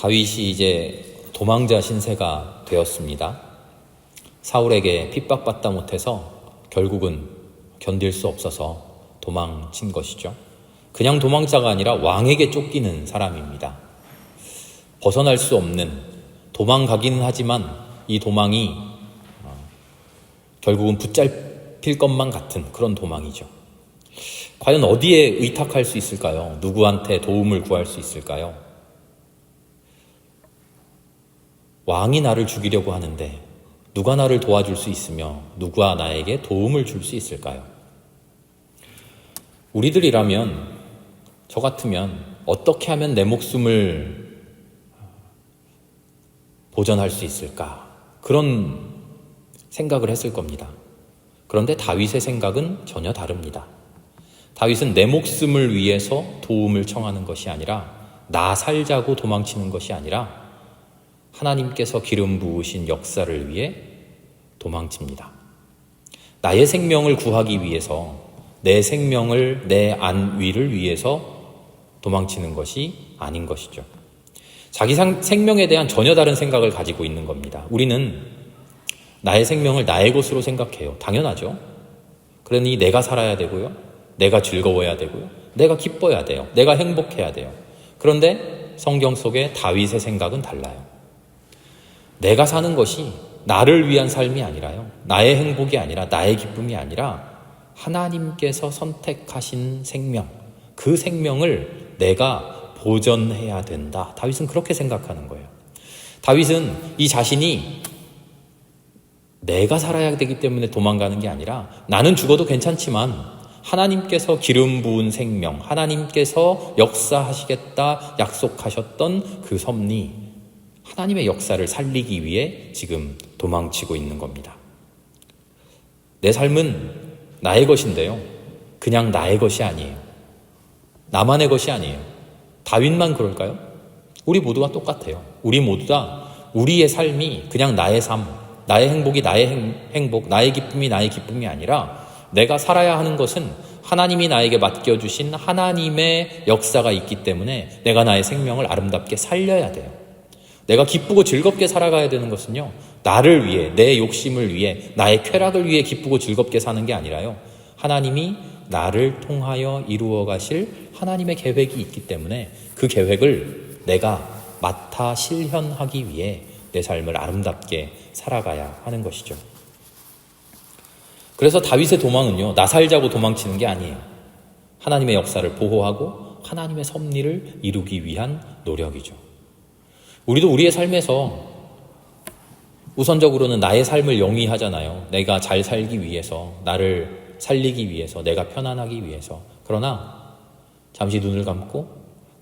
다윗이 이제 도망자 신세가 되었습니다. 사울에게 핍박받다 못해서 결국은 견딜 수 없어서 도망친 것이죠. 그냥 도망자가 아니라 왕에게 쫓기는 사람입니다. 벗어날 수 없는 도망가기는 하지만 이 도망이 어, 결국은 붙잡힐 것만 같은 그런 도망이죠. 과연 어디에 의탁할 수 있을까요? 누구한테 도움을 구할 수 있을까요? 왕이 나를 죽이려고 하는데 누가 나를 도와줄 수 있으며 누가 나에게 도움을 줄 수 있을까요? 우리들이라면 저 같으면 어떻게 하면 내 목숨을 보전할 수 있을까? 그런 생각을 했을 겁니다. 그런데 다윗의 생각은 전혀 다릅니다. 다윗은 내 목숨을 위해서 도움을 청하는 것이 아니라 나 살자고 도망치는 것이 아니라 하나님께서 기름 부으신 역사를 위해 도망칩니다. 나의 생명을 구하기 위해서 내 생명을 내 안위를 위해서 도망치는 것이 아닌 것이죠. 자기 생명에 대한 전혀 다른 생각을 가지고 있는 겁니다. 우리는 나의 생명을 나의 것으로 생각해요. 당연하죠. 그러니 내가 살아야 되고요. 내가 즐거워야 되고요. 내가 기뻐야 돼요. 내가 행복해야 돼요. 그런데 성경 속에 다윗의 생각은 달라요. 내가 사는 것이 나를 위한 삶이 아니라요. 나의 행복이 아니라 나의 기쁨이 아니라 하나님께서 선택하신 생명, 그 생명을 내가 보전해야 된다. 다윗은 그렇게 생각하는 거예요. 다윗은 이 자신이 내가 살아야 되기 때문에 도망가는 게 아니라 나는 죽어도 괜찮지만 하나님께서 기름 부은 생명, 하나님께서 역사하시겠다 약속하셨던 그 섭리, 하나님의 역사를 살리기 위해 지금 도망치고 있는 겁니다. 내 삶은 나의 것인데요. 그냥 나의 것이 아니에요. 나만의 것이 아니에요. 다윗만 그럴까요? 우리 모두가 똑같아요. 우리 모두 다 우리의 삶이 그냥 나의 삶, 나의 행복이 나의 행 복, 나의 기쁨이 나의 기쁨이 아니라 내가 살아야 하는 것은 하나님이 나에게 맡겨주신 하나님의 역사가 있기 때문에 내가 나의 생명을 아름답게 살려야 돼요. 내가 기쁘고 즐겁게 살아가야 되는 것은요, 나를 위해, 내 욕심을 위해, 나의 쾌락을 위해 기쁘고 즐겁게 사는 게 아니라요, 하나님이 나를 통하여 이루어 가실 하나님의 계획이 있기 때문에 그 계획을 내가 맡아 실현하기 위해 내 삶을 아름답게 살아가야 하는 것이죠. 그래서 다윗의 도망은요, 나 살자고 도망치는 게 아니에요. 하나님의 역사를 보호하고 하나님의 섭리를 이루기 위한 노력이죠. 우리도 우리의 삶에서 우선적으로는 나의 삶을 영위하잖아요. 내가 잘 살기 위해서, 나를 살리기 위해서, 내가 편안하기 위해서. 그러나 잠시 눈을 감고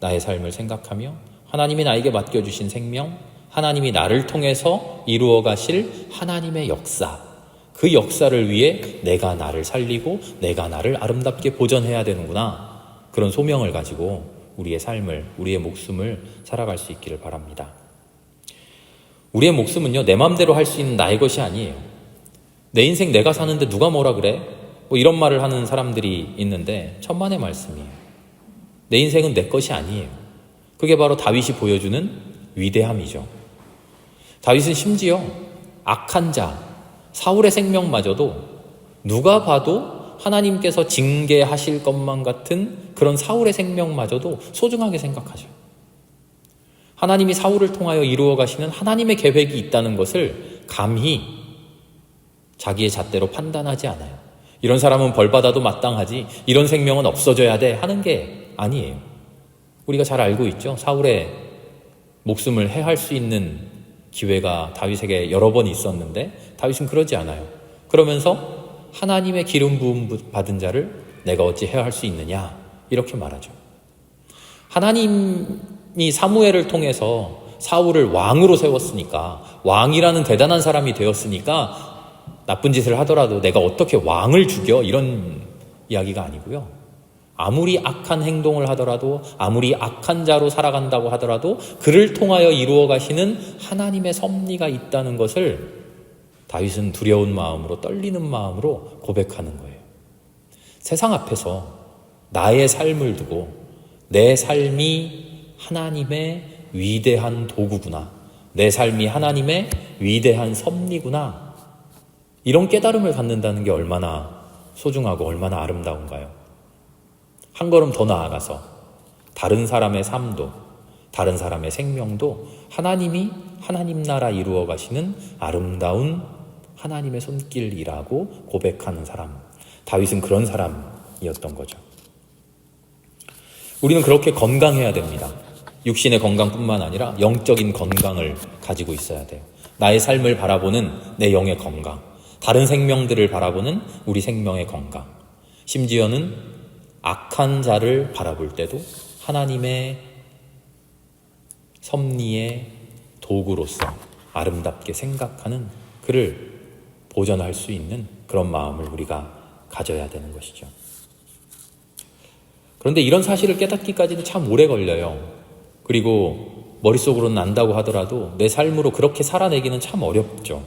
나의 삶을 생각하며 하나님이 나에게 맡겨주신 생명, 하나님이 나를 통해서 이루어 가실 하나님의 역사, 그 역사를 위해 내가 나를 살리고 내가 나를 아름답게 보전해야 되는구나. 그런 소명을 가지고 우리의 삶을, 우리의 목숨을 살아갈 수 있기를 바랍니다. 우리의 목숨은요, 내 마음대로 할 수 있는 나의 것이 아니에요. 내 인생 내가 사는데 누가 뭐라 그래? 뭐 이런 말을 하는 사람들이 있는데 천만의 말씀이에요. 내 인생은 내 것이 아니에요. 그게 바로 다윗이 보여주는 위대함이죠. 다윗은 심지어 악한 자, 사울의 생명마저도 누가 봐도 하나님께서 징계하실 것만 같은 그런 사울의 생명마저도 소중하게 생각하죠. 하나님이 사울을 통하여 이루어 가시는 하나님의 계획이 있다는 것을 감히 자기의 잣대로 판단하지 않아요. 이런 사람은 벌받아도 마땅하지, 이런 생명은 없어져야 돼 하는 게 아니에요. 우리가 잘 알고 있죠. 사울의 목숨을 해할 수 있는 기회가 다윗에게 여러 번 있었는데 다윗은 그러지 않아요. 그러면서 하나님의 기름 부음 받은 자를 내가 어찌 해할 수 있느냐 이렇게 말하죠. 하나님이 사무엘을 통해서 사울을 왕으로 세웠으니까 왕이라는 대단한 사람이 되었으니까 나쁜 짓을 하더라도 내가 어떻게 왕을 죽여 이런 이야기가 아니고요. 아무리 악한 행동을 하더라도 아무리 악한 자로 살아간다고 하더라도 그를 통하여 이루어 가시는 하나님의 섭리가 있다는 것을 다윗은 두려운 마음으로 떨리는 마음으로 고백하는 거예요. 세상 앞에서 나의 삶을 두고 내 삶이 하나님의 위대한 도구구나. 내 삶이 하나님의 위대한 섭리구나. 이런 깨달음을 갖는다는 게 얼마나 소중하고 얼마나 아름다운가요? 한 걸음 더 나아가서 다른 사람의 삶도, 다른 사람의 생명도 하나님이 하나님 나라 이루어 가시는 아름다운 하나님의 손길이라고 고백하는 사람. 다윗은 그런 사람이었던 거죠. 우리는 그렇게 건강해야 됩니다. 육신의 건강뿐만 아니라 영적인 건강을 가지고 있어야 돼요. 나의 삶을 바라보는 내 영의 건강, 다른 생명들을 바라보는 우리 생명의 건강, 심지어는 악한 자를 바라볼 때도 하나님의 섭리의 도구로서 아름답게 생각하는 그를 보전할 수 있는 그런 마음을 우리가 가져야 되는 것이죠. 그런데 이런 사실을 깨닫기까지는 참 오래 걸려요. 그리고 머릿속으로는 안다고 하더라도 내 삶으로 그렇게 살아내기는 참 어렵죠.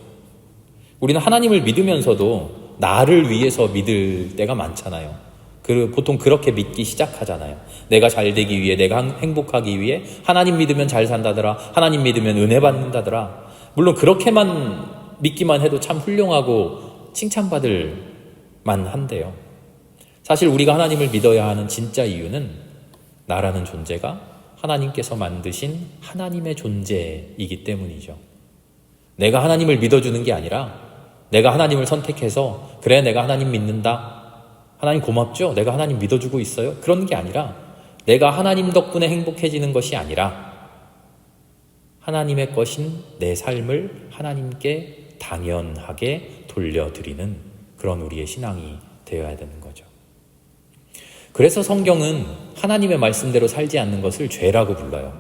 우리는 하나님을 믿으면서도 나를 위해서 믿을 때가 많잖아요. 그 보통 그렇게 믿기 시작하잖아요. 내가 잘 되기 위해, 내가 행복하기 위해 하나님 믿으면 잘 산다더라. 하나님 믿으면 은혜 받는다더라. 물론 그렇게만 믿기만 해도 참 훌륭하고 칭찬받을 만한데요. 사실 우리가 하나님을 믿어야 하는 진짜 이유는 나라는 존재가 하나님께서 만드신 하나님의 존재이기 때문이죠. 내가 하나님을 믿어주는 게 아니라 내가 하나님을 선택해서 그래 내가 하나님 믿는다. 하나님 고맙죠? 내가 하나님 믿어주고 있어요? 그런 게 아니라 내가 하나님 덕분에 행복해지는 것이 아니라 하나님의 것인 내 삶을 하나님께 당연하게 돌려드리는 그런 우리의 신앙이 되어야 되는 거죠. 그래서 성경은 하나님의 말씀대로 살지 않는 것을 죄라고 불러요.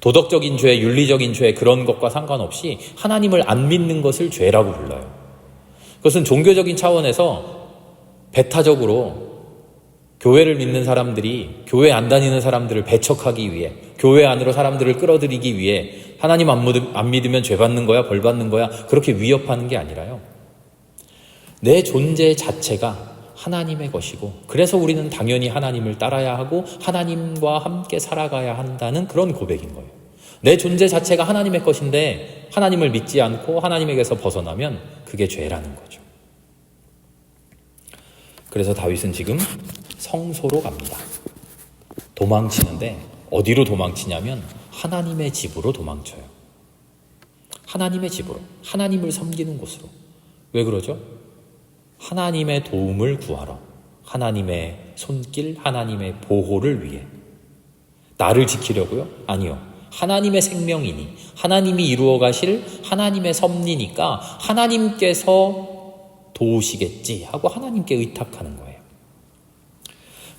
도덕적인 죄, 윤리적인 죄, 그런 것과 상관없이 하나님을 안 믿는 것을 죄라고 불러요. 그것은 종교적인 차원에서 배타적으로 교회를 믿는 사람들이 교회 안 다니는 사람들을 배척하기 위해 교회 안으로 사람들을 끌어들이기 위해 하나님 안, 믿, 안 믿으면 죄 받는 거야 벌 받는 거야? 그렇게 위협하는 게 아니라요. 내 존재 자체가 하나님의 것이고 그래서 우리는 당연히 하나님을 따라야 하고 하나님과 함께 살아가야 한다는 그런 고백인 거예요. 내 존재 자체가 하나님의 것인데 하나님을 믿지 않고 하나님에게서 벗어나면 그게 죄라는 거죠. 그래서 다윗은 지금 성소로 갑니다. 도망치는데 어디로 도망치냐면 하나님의 집으로 도망쳐요. 하나님의 집으로, 하나님을 섬기는 곳으로. 왜 그러죠? 하나님의 도움을 구하러, 하나님의 손길, 하나님의 보호를 위해. 나를 지키려고요? 아니요. 하나님의 생명이니, 하나님이 이루어 가실 하나님의 섭리니까 하나님께서 도우시겠지 하고 하나님께 의탁하는 거예요.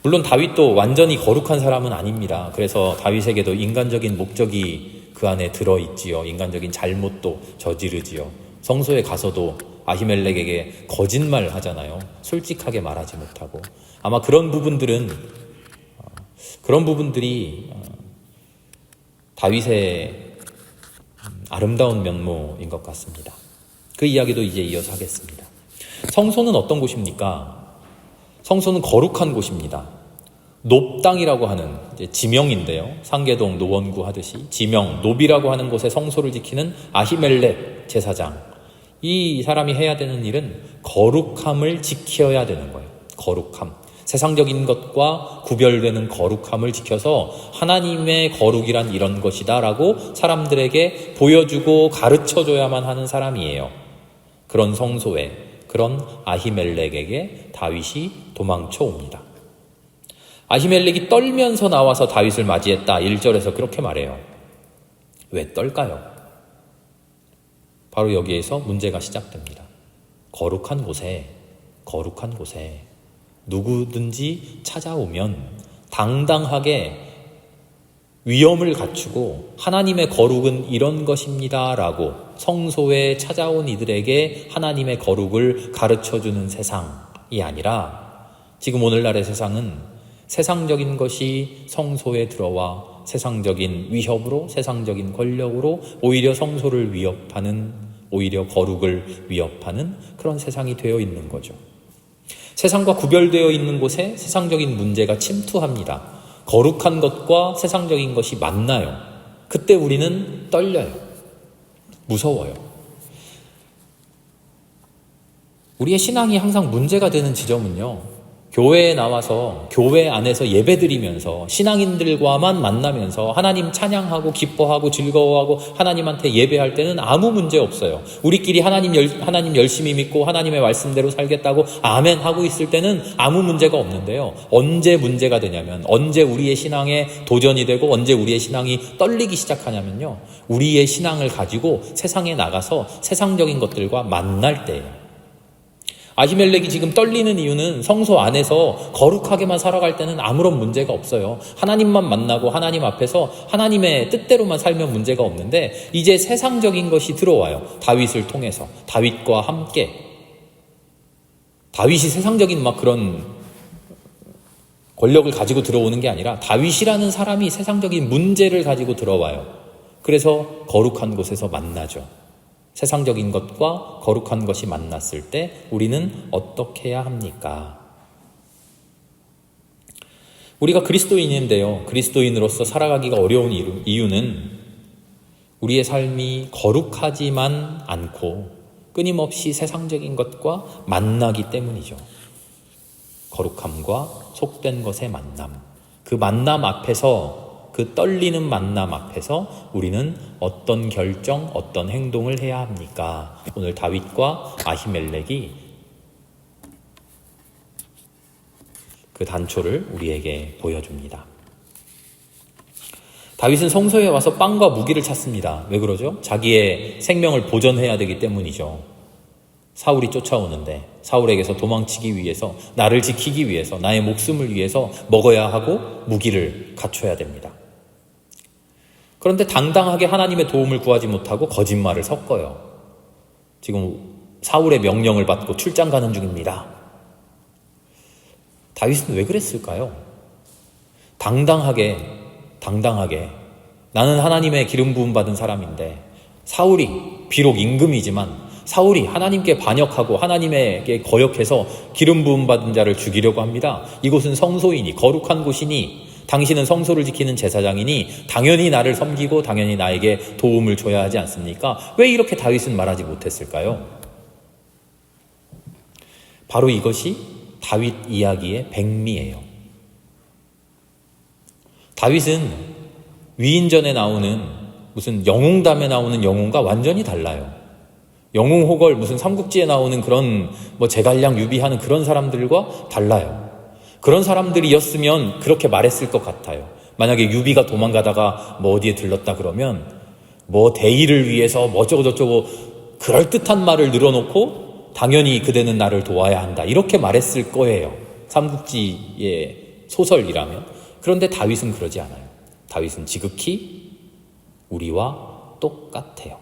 물론 다윗도 완전히 거룩한 사람은 아닙니다. 그래서 다윗에게도 인간적인 목적이 그 안에 들어있지요. 인간적인 잘못도 저지르지요. 성소에 가서도 아히멜렉에게 거짓말 하잖아요. 솔직하게 말하지 못하고. 아마 그런 부분들은, 어, 그런 부분들이 어, 다윗의 음, 아름다운 면모인 것 같습니다. 그 이야기도 이제 이어서 하겠습니다. 성소는 어떤 곳입니까? 성소는 거룩한 곳입니다. 높당이라고 하는 지명인데요. 상계동 노원구 하듯이 지명, 노비라고 하는 곳에 성소를 지키는 아히멜렉 제사장. 이 사람이 해야 되는 일은 거룩함을 지켜야 되는 거예요. 거룩함. 세상적인 것과 구별되는 거룩함을 지켜서 하나님의 거룩이란 이런 것이다라고 사람들에게 보여주고 가르쳐 줘야만 하는 사람이에요. 그런 성소에 그런 아히멜렉에게 다윗이 도망쳐 옵니다. 아히멜렉이 떨면서 나와서 다윗을 맞이했다. 1절에서 그렇게 말해요. 왜 떨까요? 바로 여기에서 문제가 시작됩니다. 거룩한 곳에, 거룩한 곳에 누구든지 찾아오면 당당하게 위엄을 갖추고 하나님의 거룩은 이런 것입니다. 라고 성소에 찾아온 이들에게 하나님의 거룩을 가르쳐 주는 세상이 아니라 지금 오늘날의 세상은 세상적인 것이 성소에 들어와 세상적인 위협으로 세상적인 권력으로 오히려 성소를 위협하는 오히려 거룩을 위협하는 그런 세상이 되어 있는 거죠. 세상과 구별되어 있는 곳에 세상적인 문제가 침투합니다. 거룩한 것과 세상적인 것이 만나요. 그때 우리는 떨려요. 무서워요. 우리의 신앙이 항상 문제가 되는 지점은요. 교회에 나와서 교회 안에서 예배드리면서 신앙인들과만 만나면서 하나님 찬양하고 기뻐하고 즐거워하고 하나님한테 예배할 때는 아무 문제 없어요. 우리끼리 하나님 열, 하나님 열심히 믿고 하나님의 말씀대로 살겠다고 아멘 하고 있을 때는 아무 문제가 없는데요. 언제 문제가 되냐면 언제 우리의 신앙에 도전이 되고 언제 우리의 신앙이 떨리기 시작하냐면요. 우리의 신앙을 가지고 세상에 나가서 세상적인 것들과 만날 때예요. 아히멜렉이 지금 떨리는 이유는 성소 안에서 거룩하게만 살아갈 때는 아무런 문제가 없어요. 하나님만 만나고 하나님 앞에서 하나님의 뜻대로만 살면 문제가 없는데 이제 세상적인 것이 들어와요. 다윗을 통해서 다윗과 함께 다윗이 세상적인 막 그런 권력을 가지고 들어오는 게 아니라 다윗이라는 사람이 세상적인 문제를 가지고 들어와요. 그래서 거룩한 곳에서 만나죠. 세상적인 것과 거룩한 것이 만났을 때 우리는 어떻게 해야 합니까? 우리가 그리스도인인데요. 그리스도인으로서 살아가기가 어려운 이유는 우리의 삶이 거룩하지만 않고 끊임없이 세상적인 것과 만나기 때문이죠. 거룩함과 속된 것의 만남. 그 만남 앞에서 그 떨리는 만남 앞에서 우리는 어떤 결정, 어떤 행동을 해야 합니까? 오늘 다윗과 아히멜렉이 그 단초를 우리에게 보여줍니다. 다윗은 성소에 와서 빵과 무기를 찾습니다. 왜 그러죠? 자기의 생명을 보존해야 되기 때문이죠. 사울이 쫓아오는데 사울에게서 도망치기 위해서 나를 지키기 위해서 나의 목숨을 위해서 먹어야 하고 무기를 갖춰야 됩니다. 그런데 당당하게 하나님의 도움을 구하지 못하고 거짓말을 섞어요. 지금 사울의 명령을 받고 출장 가는 중입니다. 다윗은 왜 그랬을까요? 당당하게, 당당하게 나는 하나님의 기름 부음 받은 사람인데 사울이 비록 임금이지만 사울이 하나님께 반역하고 하나님에게 거역해서 기름 부음 받은 자를 죽이려고 합니다. 이곳은 성소이니 거룩한 곳이니 당신은 성소를 지키는 제사장이니 당연히 나를 섬기고 당연히 나에게 도움을 줘야 하지 않습니까? 왜 이렇게 다윗은 말하지 못했을까요? 바로 이것이 다윗 이야기의 백미예요. 다윗은 위인전에 나오는 무슨 영웅담에 나오는 영웅과 완전히 달라요. 영웅 호걸 무슨 삼국지에 나오는 그런 뭐 제갈량 유비하는 그런 사람들과 달라요. 그런 사람들이었으면 그렇게 말했을 것 같아요. 만약에 유비가 도망가다가 뭐 어디에 들렀다 그러면 뭐 대의를 위해서 뭐 어쩌고저쩌고 그럴듯한 말을 늘어놓고 당연히 그대는 나를 도와야 한다. 이렇게 말했을 거예요. 삼국지의 소설이라면. 그런데 다윗은 그러지 않아요. 다윗은 지극히 우리와 똑같아요.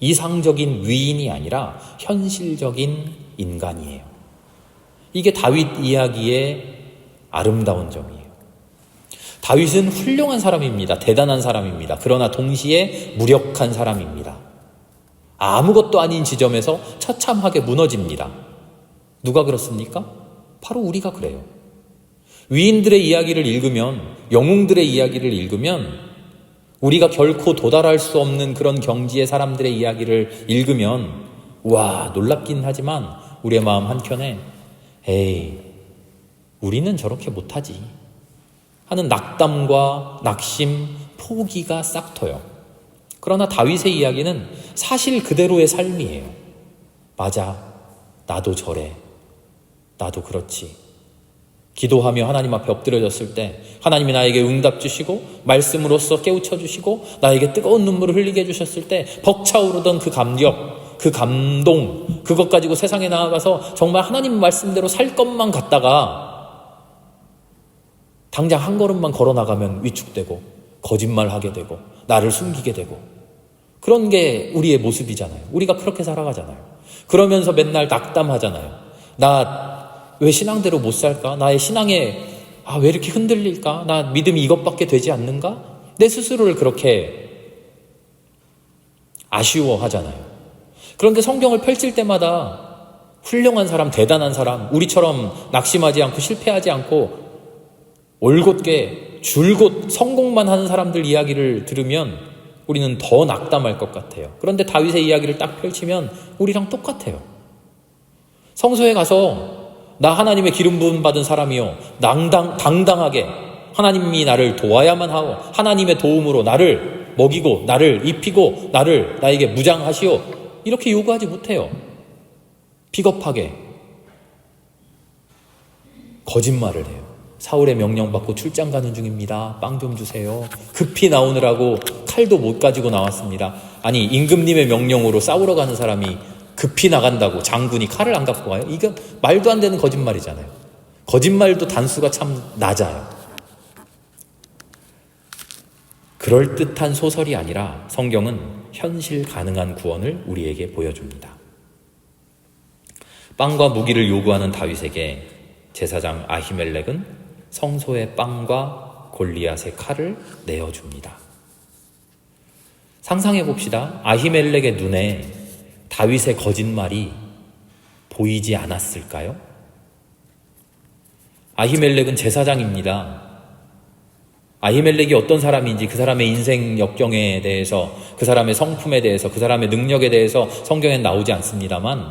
이상적인 위인이 아니라 현실적인 인간이에요. 이게 다윗 이야기의 아름다운 점이에요. 다윗은 훌륭한 사람입니다. 대단한 사람입니다. 그러나 동시에 무력한 사람입니다. 아무것도 아닌 지점에서 처참하게 무너집니다. 누가 그렇습니까? 바로 우리가 그래요. 위인들의 이야기를 읽으면, 영웅들의 이야기를 읽으면, 우리가 결코 도달할 수 없는 그런 경지의 사람들의 이야기를 읽으면, 와, 놀랍긴 하지만, 우리의 마음 한켠에, 에이, 우리는 저렇게 못하지. 하는 낙담과 낙심, 포기가 싹터요. 그러나 다윗의 이야기는 사실 그대로의 삶이에요. 맞아. 나도 저래. 나도 그렇지. 기도하며 하나님 앞에 엎드려졌을 때 하나님이 나에게 응답 주시고 말씀으로써 깨우쳐 주시고 나에게 뜨거운 눈물을 흘리게 해주셨을 때 벅차오르던 그 감격, 그 감동, 그것 가지고 세상에 나아가서 정말 하나님 말씀대로 살 것만 같다가 당장 한 걸음만 걸어 나가면 위축되고 거짓말하게 되고 나를 숨기게 되고 그런 게 우리의 모습이잖아요. 우리가 그렇게 살아가잖아요. 그러면서 맨날 낙담하잖아요. 나 왜 신앙대로 못 살까? 나의 신앙에 아, 왜 이렇게 흔들릴까? 나 믿음이 이것밖에 되지 않는가? 내 스스로를 그렇게 아쉬워하잖아요. 그런데 성경을 펼칠 때마다 훌륭한 사람, 대단한 사람, 우리처럼 낙심하지 않고 실패하지 않고 올곧게 줄곧 성공만 하는 사람들 이야기를 들으면 우리는 더 낙담할 것 같아요. 그런데 다윗의 이야기를 딱 펼치면 우리랑 똑같아요. 성소에 가서 나 하나님의 기름 부음 받은 사람이요. 당당, 당당하게 하나님이 나를 도와야만 하고 하나님의 도움으로 나를 먹이고 나를 입히고 나를 나에게 무장하시오. 이렇게 요구하지 못해요. 비겁하게 거짓말을 해요. 사울의 명령 받고 출장 가는 중입니다. 빵 좀 주세요. 급히 나오느라고 칼도 못 가지고 나왔습니다. 아니 임금님의 명령으로 싸우러 가는 사람이 급히 나간다고 장군이 칼을 안 갖고 가요? 이건 말도 안 되는 거짓말이잖아요. 거짓말도 단수가 참 낮아요. 그럴 듯한 소설이 아니라 성경은 현실 가능한 구원을 우리에게 보여줍니다. 빵과 무기를 요구하는 다윗에게 제사장 아히멜렉은 성소의 빵과 골리앗의 칼을 내어줍니다. 상상해 봅시다. 아히멜렉의 눈에 다윗의 거짓말이 보이지 않았을까요? 아히멜렉은 제사장입니다. 아히멜렉이 어떤 사람인지 그 사람의 인생 역경에 대해서 그 사람의 성품에 대해서 그 사람의 능력에 대해서 성경엔 나오지 않습니다만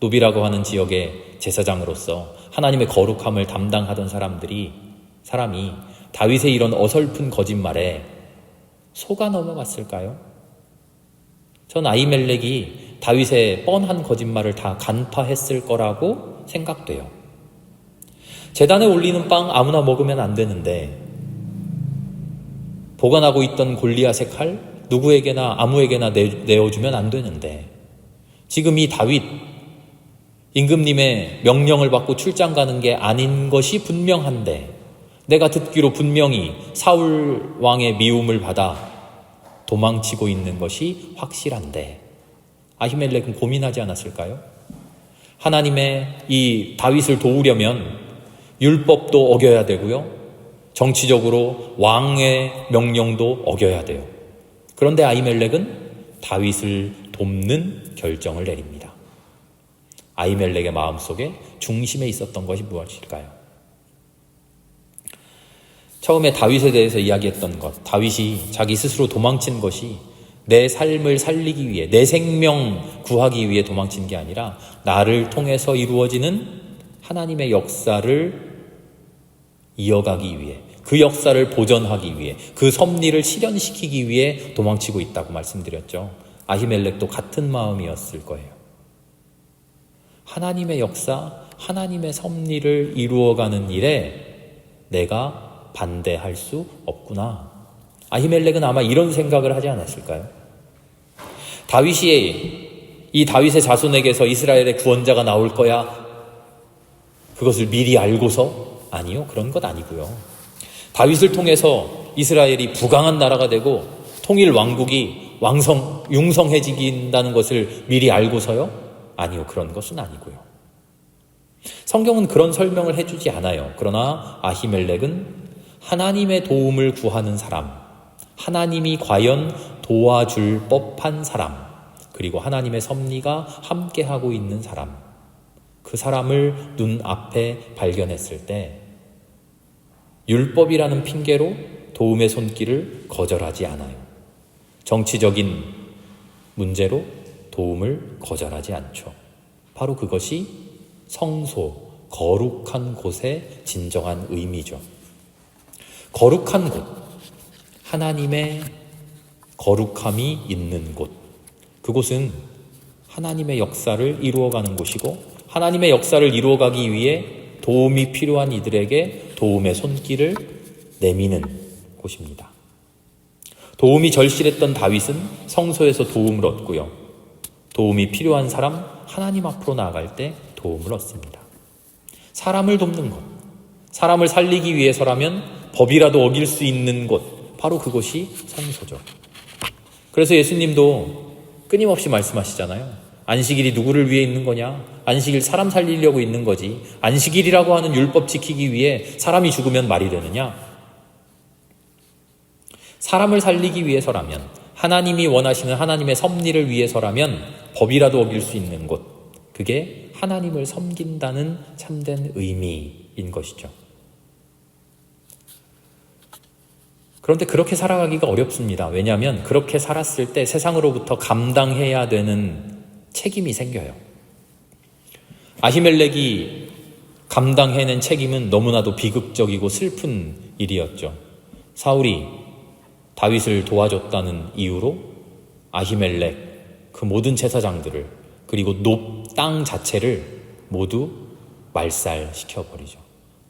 노비라고 하는 지역의 제사장으로서 하나님의 거룩함을 담당하던 사람들이 사람이 다윗의 이런 어설픈 거짓말에 속아 넘어갔을까요? 전 아이멜렉이 다윗의 뻔한 거짓말을 다 간파했을 거라고 생각돼요. 재단에 올리는 빵 아무나 먹으면 안 되는데 보관하고 있던 골리앗의 칼 누구에게나 아무에게나 내, 어주면 안 되는데 지금 이 다윗 임금님의 명령을 받고 출장 가는 게 아닌 것이 분명한데 내가 듣기로 분명히 사울 왕의 미움을 받아 도망치고 있는 것이 확실한데 아히멜렉은 고민하지 않았을까요? 하나님의 이 다윗을 도우려면 율법도 어겨야 되고요. 정치적으로 왕의 명령도 어겨야 돼요. 그런데 아히멜렉은 다윗을 돕는 결정을 내립니다. 아이멜렉의 마음속에 중심에 있었던 것이 무엇일까요? 처음에 다윗에 대해서 이야기했던 것, 다윗이 자기 스스로 도망친 것이 내 삶을 살리기 위해, 내 생명 구하기 위해 도망친 게 아니라 나를 통해서 이루어지는 하나님의 역사를 이어가기 위해, 그 역사를 보전하기 위해, 그 섭리를 실현시키기 위해 도망치고 있다고 말씀드렸죠. 아히멜렉도 같은 마음이었을 거예요. 하나님의 역사, 하나님의 섭리를 이루어가는 일에 내가 반대할 수 없구나. 아히멜렉은 아마 이런 생각을 하지 않았을까요? 다윗이 이 다윗의 자손에게서 이스라엘의 구원자가 나올 거야. 그것을 미리 알고서 아니요. 그런 것 아니고요. 다윗을 통해서 이스라엘이 부강한 나라가 되고 통일 왕국이 왕성 융성해지긴다는 것을 미리 알고서요. 아니요, 그런 것은 아니고요. 성경은 그런 설명을 해주지 않아요. 그러나 아히멜렉은 하나님의 도움을 구하는 사람, 하나님이 과연 도와줄 법한 사람, 그리고 하나님의 섭리가 함께하고 있는 사람, 그 사람을 눈앞에 발견했을 때, 율법이라는 핑계로 도움의 손길을 거절하지 않아요. 정치적인 문제로 도움을 거절하지 않죠. 바로 그것이 성소, 거룩한 곳의 진정한 의미죠. 거룩한 곳, 하나님의 거룩함이 있는 곳, 그곳은 하나님의 역사를 이루어가는 곳이고, 하나님의 역사를 이루어가기 위해 도움이 필요한 이들에게 도움의 손길을 내미는 곳입니다. 도움이 절실했던 다윗은 성소에서 도움을 얻고요. 도움이 필요한 사람 하나님 앞으로 나아갈 때 도움을 얻습니다. 사람을 돕는 것, 사람을 살리기 위해서라면 법이라도 어길 수 있는 곳, 바로 그것이 성소죠. 그래서 예수님도 끊임없이 말씀하시잖아요. 안식일이 누구를 위해 있는 거냐? 안식일 사람 살리려고 있는 거지. 안식일이라고 하는 율법 지키기 위해 사람이 죽으면 말이 되느냐? 사람을 살리기 위해서라면 하나님이 원하시는 하나님의 섭리를 위해서라면 법이라도 어길 수 있는 곳, 그게 하나님을 섬긴다는 참된 의미인 것이죠. 그런데 그렇게 살아가기가 어렵습니다. 왜냐하면 그렇게 살았을 때 세상으로부터 감당해야 되는 책임이 생겨요. 아히멜렉이 감당해낸 책임은 너무나도 비극적이고 슬픈 일이었죠. 사울이 다윗을 도와줬다는 이유로 아히멜렉 그 모든 제사장들을 그리고 높 땅 자체를 모두 말살시켜 버리죠.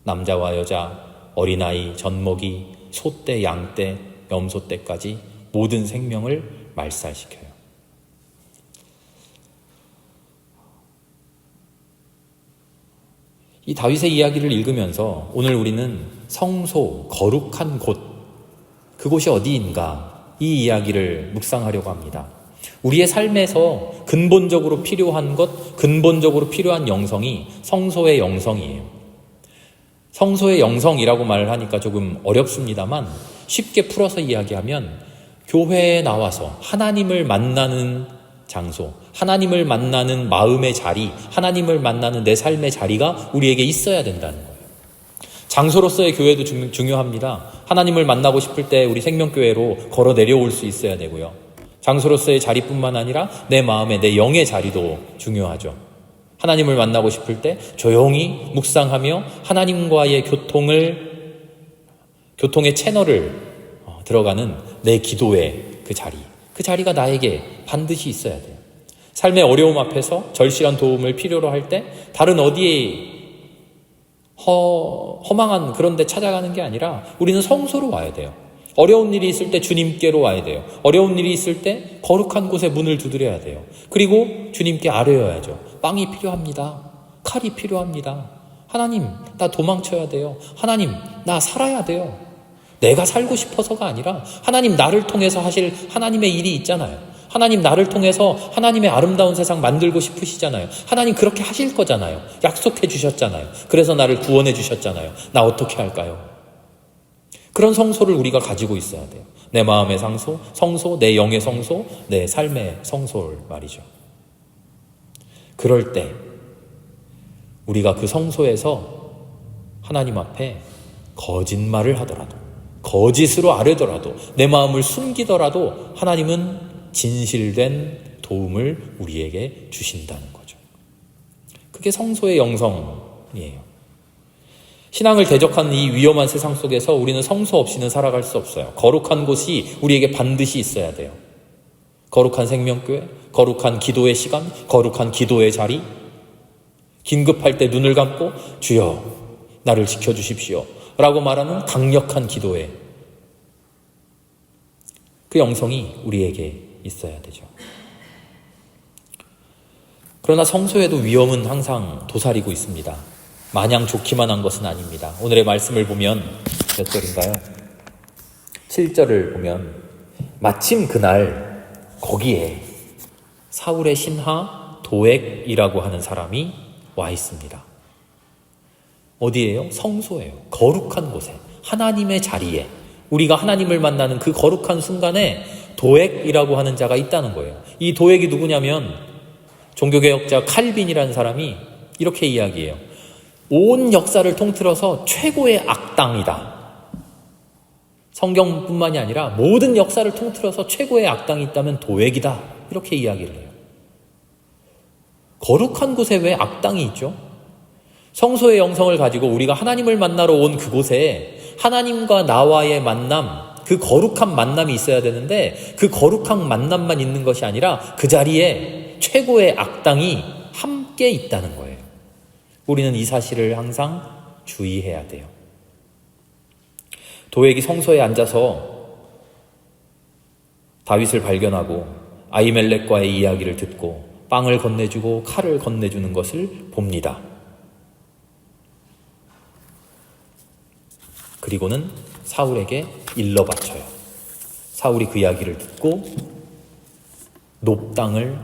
남자와 여자, 어린아이, 젖먹이, 소떼, 양떼, 염소떼까지 모든 생명을 말살시켜요. 이 다윗의 이야기를 읽으면서 오늘 우리는 성소, 거룩한 곳, 그곳이 어디인가 이 이야기를 묵상하려고 합니다. 우리의 삶에서 근본적으로 필요한 것, 근본적으로 필요한 영성이 성소의 영성이에요. 성소의 영성이라고 말을 하니까 조금 어렵습니다만 쉽게 풀어서 이야기하면 교회에 나와서 하나님을 만나는 장소, 하나님을 만나는 마음의 자리, 하나님을 만나는 내 삶의 자리가 우리에게 있어야 된다는 거예요. 장소로서의 교회도 중요합니다. 하나님을 만나고 싶을 때 우리 생명교회로 걸어 내려올 수 있어야 되고요. 장소로서의 자리뿐만 아니라 내 마음의 내 영의 자리도 중요하죠. 하나님을 만나고 싶을 때 조용히 묵상하며 하나님과의 교통을 교통의 채널을 어, 들어가는 내 기도의 그 자리. 그 자리가 나에게 반드시 있어야 돼요. 삶의 어려움 앞에서 절실한 도움을 필요로 할 때 다른 어디에 허, 허망한 그런 데 찾아가는 게 아니라 우리는 성소로 와야 돼요. 어려운 일이 있을 때 주님께로 와야 돼요. 어려운 일이 있을 때 거룩한 곳에 문을 두드려야 돼요. 그리고 주님께 아뢰어야죠. 빵이 필요합니다. 칼이 필요합니다. 하나님, 나 도망쳐야 돼요. 하나님, 나 살아야 돼요. 내가 살고 싶어서가 아니라 하나님 나를 통해서 하실 하나님의 일이 있잖아요. 하나님 나를 통해서 하나님의 아름다운 세상 만들고 싶으시잖아요. 하나님 그렇게 하실 거잖아요. 약속해 주셨잖아요. 그래서 나를 구원해 주셨잖아요. 나 어떻게 할까요? 그런 성소를 우리가 가지고 있어야 돼요. 내 마음의 상소, 성소, 내 영의 성소, 내 삶의 성소를 말이죠. 그럴 때 우리가 그 성소에서 하나님 앞에 거짓말을 하더라도 거짓으로 아뢰더라도 내 마음을 숨기더라도 하나님은 진실된 도움을 우리에게 주신다는 거죠. 그게 성소의 영성이에요. 신앙을 대적하는 이 위험한 세상 속에서 우리는 성소 없이는 살아갈 수 없어요. 거룩한 곳이 우리에게 반드시 있어야 돼요. 거룩한 생명교회, 거룩한 기도의 시간, 거룩한 기도의 자리. 긴급할 때 눈을 감고 주여 나를 지켜주십시오. 라고 말하는 강력한 기도의 그 영성이 우리에게 있어야 되죠. 그러나 성소에도 위험은 항상 도사리고 있습니다. 마냥 좋기만 한 것은 아닙니다. 오늘의 말씀을 보면 몇 절인가요? 7절을 보면 마침 그날 거기에 사울의 신하 도액이라고 하는 사람이 와 있습니다. 어디에요? 성소예요. 거룩한 곳에. 하나님의 자리에. 우리가 하나님을 만나는 그 거룩한 순간에 도액이라고 하는 자가 있다는 거예요. 이 도액이 누구냐면 종교개혁자 칼빈이라는 사람이 이렇게 이야기해요. 온 역사를 통틀어서 최고의 악당이다. 성경뿐만이 아니라 모든 역사를 통틀어서 최고의 악당이 있다면 도액이다. 이렇게 이야기를 해요. 거룩한 곳에 왜 악당이 있죠? 성소의 영성을 가지고 우리가 하나님을 만나러 온 그곳에 하나님과 나와의 만남, 그 거룩한 만남이 있어야 되는데 그 거룩한 만남만 있는 것이 아니라 그 자리에 최고의 악당이 함께 있다는 거예요. 우리는 이 사실을 항상 주의해야 돼요. 도액이 성소에 앉아서 다윗을 발견하고 아이멜렉과의 이야기를 듣고 빵을 건네주고 칼을 건네주는 것을 봅니다. 그리고는 사울에게 일러 바쳐요. 사울이 그 이야기를 듣고 높당을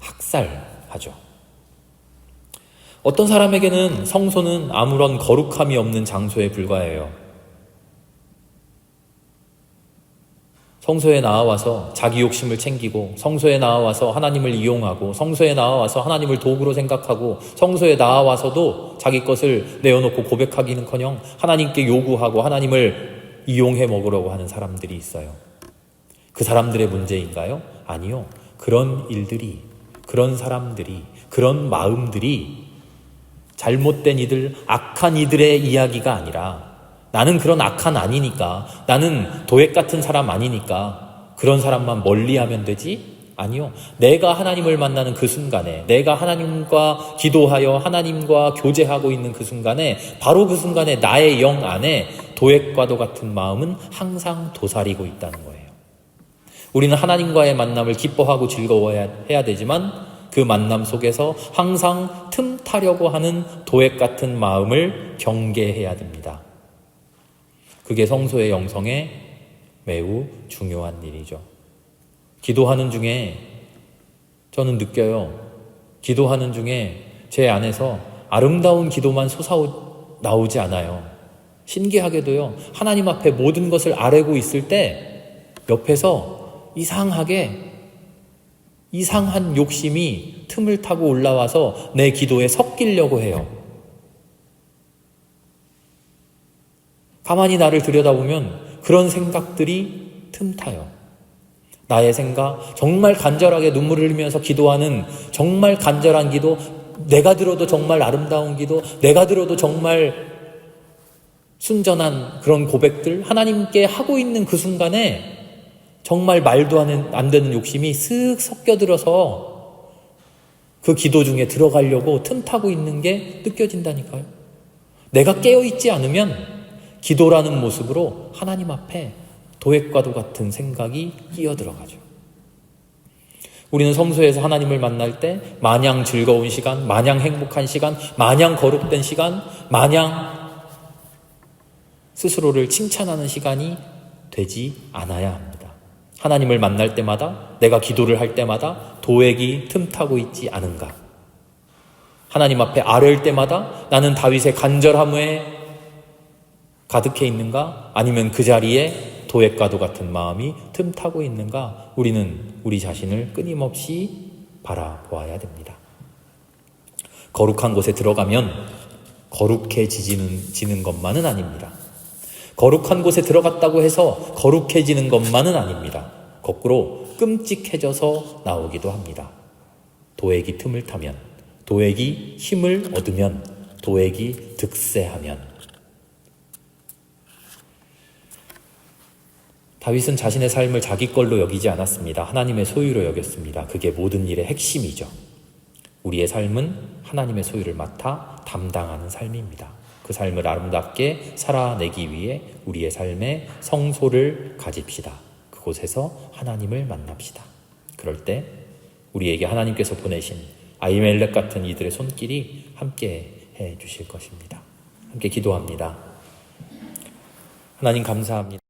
학살하죠. 어떤 사람에게는 성소는 아무런 거룩함이 없는 장소에 불과해요. 성소에 나와서 자기 욕심을 챙기고 성소에 나와서 하나님을 이용하고 성소에 나와서 하나님을 도구로 생각하고 성소에 나와서도 자기 것을 내어놓고 고백하기는커녕 하나님께 요구하고 하나님을 이용해 먹으려고 하는 사람들이 있어요. 그 사람들의 문제인가요? 아니요. 그런 일들이, 그런 사람들이, 그런 마음들이 잘못된 이들, 악한 이들의 이야기가 아니라 나는 그런 악한 아니니까, 나는 도액 같은 사람 아니니까 그런 사람만 멀리 하면 되지? 아니요. 내가 하나님을 만나는 그 순간에, 내가 하나님과 기도하여 하나님과 교제하고 있는 그 순간에, 바로 그 순간에 나의 영 안에 도액과도 같은 마음은 항상 도사리고 있다는 거예요. 우리는 하나님과의 만남을 기뻐하고 즐거워해야 해야 되지만 그 만남 속에서 항상 틈타려고 하는 도액 같은 마음을 경계해야 됩니다. 그게 성소의 영성에 매우 중요한 일이죠. 기도하는 중에 저는 느껴요. 기도하는 중에 제 안에서 아름다운 기도만 솟아 나오지 않아요. 신기하게도요. 하나님 앞에 모든 것을 아뢰고 있을 때 옆에서 이상하게 이상한 욕심이 틈을 타고 올라와서 내 기도에 섞이려고 해요. 가만히 나를 들여다보면 그런 생각들이 틈타요. 나의 생각, 정말 간절하게 눈물을 흘리면서 기도하는 정말 간절한 기도, 내가 들어도 정말 아름다운 기도, 내가 들어도 정말 순전한 그런 고백들, 하나님께 하고 있는 그 순간에 정말 말도 안 되는 욕심이 쓱 섞여들어서 그 기도 중에 들어가려고 틈타고 있는 게 느껴진다니까요. 내가 깨어있지 않으면 기도라는 모습으로 하나님 앞에 도액과도 같은 생각이 끼어들어가죠. 우리는 성소에서 하나님을 만날 때 마냥 즐거운 시간, 마냥 행복한 시간, 마냥 거룩된 시간, 마냥 스스로를 칭찬하는 시간이 되지 않아야 합니다. 하나님을 만날 때마다 내가 기도를 할 때마다 도액이 틈타고 있지 않은가? 하나님 앞에 아뢰일 때마다 나는 다윗의 간절함에 가득해 있는가? 아니면 그 자리에 도액과도 같은 마음이 틈타고 있는가? 우리는 우리 자신을 끊임없이 바라보아야 됩니다. 거룩한 곳에 들어가면 거룩해지는 지는 것만은 아닙니다. 거룩한 곳에 들어갔다고 해서 거룩해지는 것만은 아닙니다. 거꾸로 끔찍해져서 나오기도 합니다. 도액이 틈을 타면, 도액이 힘을 얻으면, 도액이 득세하면. 다윗은 자신의 삶을 자기 걸로 여기지 않았습니다. 하나님의 소유로 여겼습니다. 그게 모든 일의 핵심이죠. 우리의 삶은 하나님의 소유를 맡아 담당하는 삶입니다. 그 삶을 아름답게 살아내기 위해 우리의 삶에 성소를 가집시다. 그곳에서 하나님을 만납시다. 그럴 때 우리에게 하나님께서 보내신 아이멜렉 같은 이들의 손길이 함께 해 주실 것입니다. 함께 기도합니다. 하나님 감사합니다.